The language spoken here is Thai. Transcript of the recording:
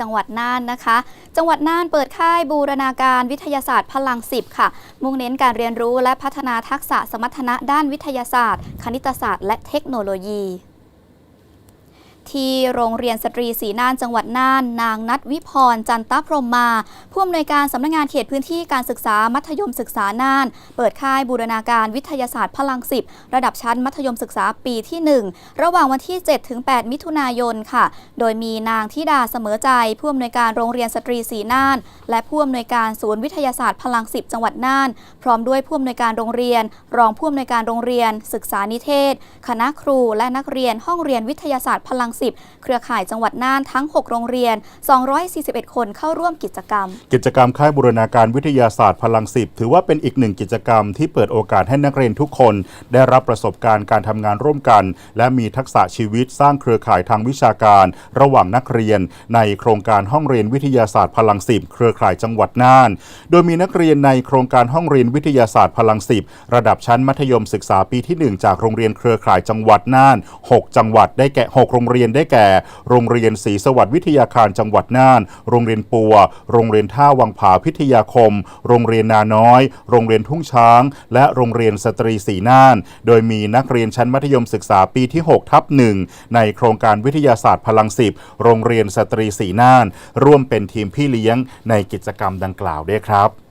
จังหวัดน่านนะคะ จังหวัดน่านเปิดค่ายบูรณาการวิทยาศาสตร์พลังสิบค่ะ มุ่งเน้นการเรียนรู้และพัฒนาทักษะสมรรถนะด้านวิทยาศาสตร์ คณิตศาสตร์ และเทคโนโลยี ที่โรงเรียนสตรีศรีน่านจังหวัดน่าน นางนัทวิพรจันตพรมมาผู้อำนวยการสำนักงานเขตพื้นที่การศึกษามัธยมศึกษาน่าน เปิดค่ายบูรณาการวิทยาศาสตร์พลังสิบระดับชั้นมัธยมศึกษาปีที่ 1 ระหว่างวันที่7ถึง8มิถุนายนค่ะ โดยมีนางธิดาเสมอใจผู้อำนวยการโรงเรียนสตรีศรีน่าน และผู้อำนวยการศูนย์วิทยาศาสตร์พลังสิบจังหวัดน่าน พร้อมด้วยผู้อำนวยการโรงเรียน รองผู้อำนวยการโรงเรียน ศึกษานิเทศ คณะครูและนักเรียนห้องเรียนวิทยาศาสตร์พลังสิบเครือข่ายจังหวัดน่านทั้ง 6 โรงเรียน 241 คนเข้าร่วมกิจกรรม กิจกรรมค่ายบูรณาการวิทยาศาสตร์พลังสิบถือว่าเป็นอีกหนึ่งกิจกรรมที่เปิดโอกาสให้นักเรียนทุกคน ได้รับประสบการณ์การทำงานร่วมกัน และมีทักษะชีวิตสร้างเครือข่ายทางวิชาการ ระหว่างนักเรียน ในโครงการห้องเรียนวิทยาศาสตร์พลังสิบเครือข่ายจังหวัดน่าน โดยมีนักเรียนในโครงการห้องเรียนวิทยาศาสตร์พลังสิบระดับชั้นมัธยมศึกษาปีที่ 1 จากโรงเรียนเครือข่ายจังหวัดน่าน 6 จังหวัดได้แก่ 6 โรงเรียนยนได้แก่ โรงเรียนศรีสวัสดิ์วิทยาคารจังหวัดน่าน โรงเรียนปัว โรงเรียนท่าวังผาพิทยาคม โรงเรียนนาน้อย โรงเรียนทุ่งช้าง และโรงเรียนสตรีศรีน่าน โดยมีนักเรียนชั้นมัธยมศึกษาปีที่6ทับหนึ่งในโครงการวิทยาศาสตร์พลังสิบโรงเรียนสตรีศรีน่าน ร่วมเป็นทีมพี่เลี้ยงในกิจกรรมดังกล่าวด้วยครับ